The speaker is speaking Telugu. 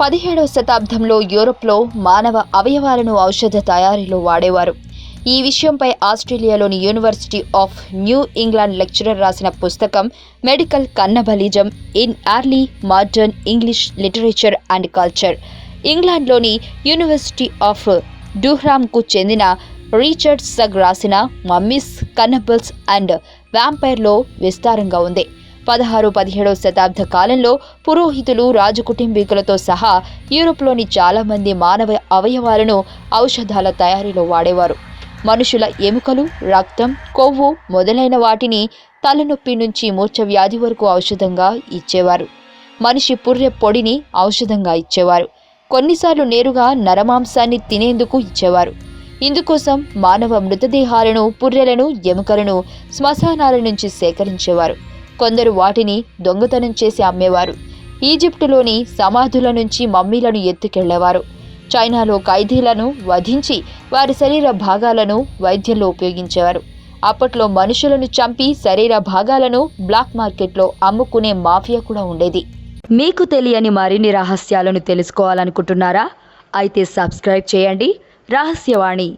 పదిహేడవ శతాబ్దంలో యూరోప్లో మానవ అవయవాలను ఔషధ తయారీలో వాడేవారు. ఈ విషయంపై ఆస్ట్రేలియాలోని university of New England lecturer రాసిన పుస్తకం medical cannibalism in early modern English literature and culture. ఇంగ్లాండ్లోని యూనివర్సిటీ ఆఫ్ డూహ్రామ్కు చెందిన రీచర్డ్ సగ్ రాసిన మమ్మీస్ కన్నబల్స్ అండ్ వ్యాంపైర్లో విస్తారంగా ఉంది. పదహారు పదిహేడవ శతాబ్ద కాలంలో పురోహితులు రాజకుటుంబీకులతో సహా యూరోప్లోని చాలామంది మానవ అవయవాలను ఔషధాల తయారీలో వాడేవారు. మనుషుల ఎముకలు రక్తం కొవ్వు మొదలైన వాటిని తలనొప్పి నుంచి మూర్ఛ వ్యాధి వరకు ఔషధంగా ఇచ్చేవారు. మనిషి పుర్రె పొడిని ఔషధంగా ఇచ్చేవారు. కొన్నిసార్లు నేరుగా నరమాంసాన్ని తినేందుకు ఇచ్చేవారు. ఇందుకోసం మానవ మృతదేహాలను పుర్రెలను ఎముకలను శ్మశానాల నుంచి సేకరించేవారు. కొందరు వాటిని దొంగతనం చేసి అమ్మేవారు. ఈజిప్టులోని సమాధుల నుంచి మమ్మీలను ఎత్తుకెళ్ళేవారు. చైనాలో ఖైదీలను వధించి వారి శరీర భాగాలను వైద్యంలో ఉపయోగించేవారు. అప్పట్లో మనుషులను చంపి శరీర భాగాలను బ్లాక్ మార్కెట్లో అమ్ముకునే మాఫియా కూడా ఉండేది. మీకు తెలియని మరిన్ని రహస్యాలను తెలుసుకోవాలనుకుంటున్నారా? అయితే సబ్స్క్రైబ్ చేయండి. రహస్యవాణి